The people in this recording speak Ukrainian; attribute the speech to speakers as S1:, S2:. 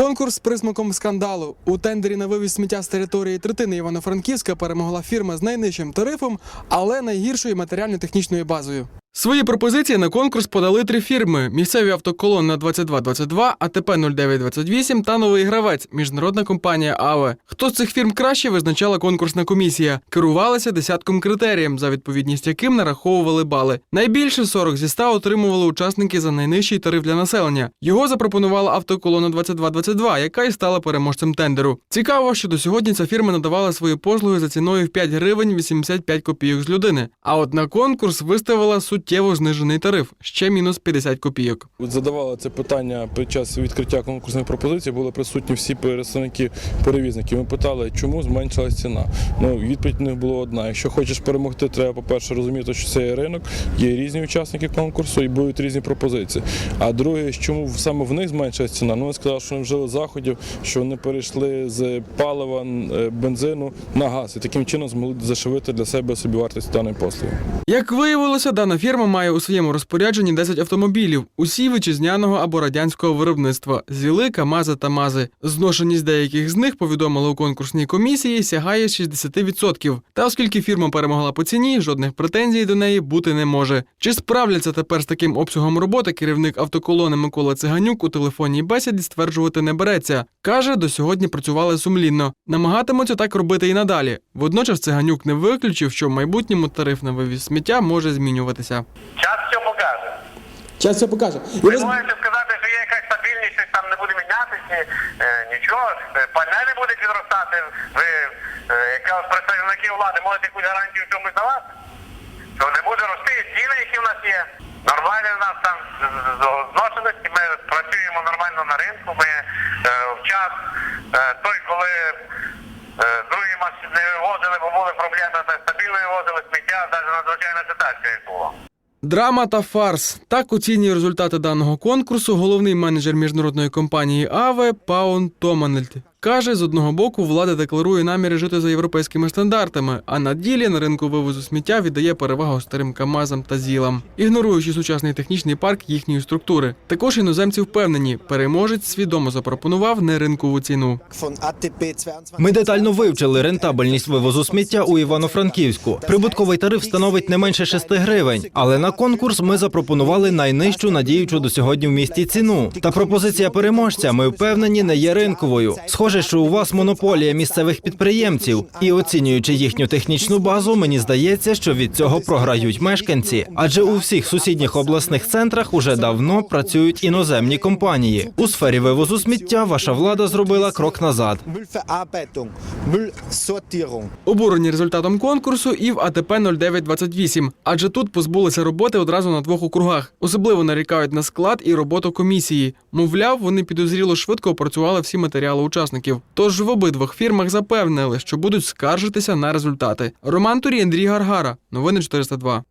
S1: Конкурс з присмаком скандалу. У тендері на вивіз сміття з території третини Івано-Франківська перемогла фірма з найнижчим тарифом, але найгіршою матеріально-технічною базою. Свої пропозиції на конкурс подали три фірми: місцеві автоколон на 2222, АТП 0928 та новий гравець міжнародна компанія АВЕ. Хто з цих фірм краще визначала конкурсна комісія. Керувалася десятком критерієм, за відповідність яким нараховували бали. Найбільше 40 зі 100 отримували учасники за найнижчий тариф для населення. Його запропонувала автоколона 2222, яка і стала переможцем тендеру. Цікаво, що до сьогодні ця фірма надавала свої послуги за ціною в 5 гривень 85 копійок з людини. А от на конкурс виставила суттєво знижений тариф ще мінус 50 копійок.
S2: Задавали це питання під час відкриття конкурсної пропозиції. Були присутні всі представники перевізників. Ми питали, чому зменшилась ціна. Ну відповідь них була одна. Якщо хочеш перемогти, треба, по-перше, розуміти, що це є ринок, є різні учасники конкурсу і будуть різні пропозиції. А друге, чому саме в них зменшилась ціна? Ну вони сказали, що вони вжили заходів, що вони перейшли з палива е, бензину на газ і таким чином змогли зашивити для себе собівартість даної послуги.
S1: Як виявилося, дана фірма має у своєму розпорядженні 10 автомобілів, усі вітчизняного або радянського виробництва зіли, камази та мази. Зношеність деяких з них повідомили у конкурсній комісії сягає 60%. Та оскільки фірма перемогла по ціні, жодних претензій до неї бути не може. Чи справляться тепер з таким обсягом роботи керівник автоколони Микола Циганюк у телефонній бесіді стверджувати не береться. Каже, до сьогодні працювали сумлінно. Намагатимуться так робити і надалі. Водночас Циганюк не виключив, що в майбутньому тариф на вивіз сміття може змінюватися.
S3: Час все покаже.
S1: Час все покаже.
S3: Ви можете сказати, що є якась стабільність, щось там не буде мінятися, е, нічого, е, пальне не буде підростати. Ви, е, якраз представники влади, можете якусь гарантію чомусь давати? Що не буде рости ціни, які в нас є. Нормальні в нас там зношеності, ми працюємо нормально на ринку, ми в час той, коли другі машини не вивозили, бо були проблеми, та стабільно вивозили сміття, навіть надзвичайна ситуація була.
S1: Драма та фарс. Так оцінює результати даного конкурсу головний менеджер міжнародної компанії АВЕ Паун Томанельт. Каже, з одного боку, влада декларує наміри жити за європейськими стандартами, а на ділі на ринку вивозу сміття віддає перевагу старим КАМАЗам та ЗІЛам, ігноруючи сучасний технічний парк їхньої структури. Також іноземці впевнені, переможець свідомо запропонував неринкову ціну.
S4: Von ATP 22.
S5: Ми детально вивчили рентабельність вивозу сміття у Івано-Франківську. Прибутковий тариф становить не менше 6 гривень. Але на конкурс ми запропонували найнижчу надіючу до сьогодні в місті ціну. Та пропозиція переможця, ми впевнені, не є ринковою. Схоже, що у вас монополія місцевих підприємців, і оцінюючи їхню технічну базу, мені здається, що від цього програють мешканці. Адже у всіх сусідніх обласних центрах уже давно працюють іноземні компанії. У сфері вивозу сміття ваша влада зробила крок назад.
S1: Обурені результатом конкурсу і в АТП 0928, адже тут позбулися роботи одразу на двох округах. Особливо нарікають на склад і роботу комісії. Мовляв, вони підозріло швидко опрацювали всі матеріали учасників. Тож в обидвох фірмах запевнили, що будуть скаржитися на результати. Роман Турій, Андрій Гаргара. Новини 402.